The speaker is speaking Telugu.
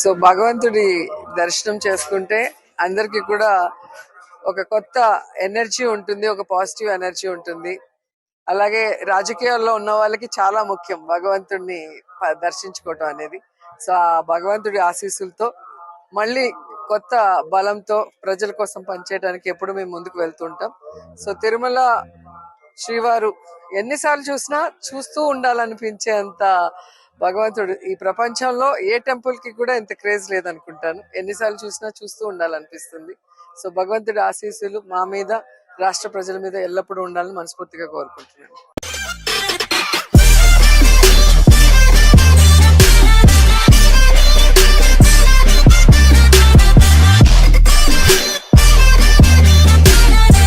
సో భగవంతుడి దర్శనం చేసుకుంటే అందరికి కూడా ఒక కొత్త ఎనర్జీ ఉంటుంది ఒక పాజిటివ్ ఎనర్జీ ఉంటుంది. అలాగే రాజకీయాల్లో ఉన్న వాళ్ళకి చాలా ముఖ్యం భగవంతుడిని దర్శించుకోవటం అనేది. సో ఆ భగవంతుడి ఆశీస్సులతో మళ్ళీ కొత్త బలంతో ప్రజల కోసం పనిచేయడానికి ఎప్పుడు మేము ముందుకు వెళ్తుంటాం సో తిరుమల శ్రీవారు ఎన్నిసార్లు చూసినా చూస్తూ ఉండాలనిపించేంత భగవంతుడు. ఈ ప్రపంచంలో ఏ టెంపుల్కి కూడా ఇంత క్రేజ్ లేదనుకుంటాను. ఎన్నిసార్లు చూసినా చూస్తూ ఉండాలనిపిస్తుంది. సో భగవంతుడి ఆశీస్సులు మా మీద రాష్ట్ర ప్రజల మీద ఎల్లప్పుడూ ఉండాలని మనస్ఫూర్తిగా కోరుకుంటున్నాను.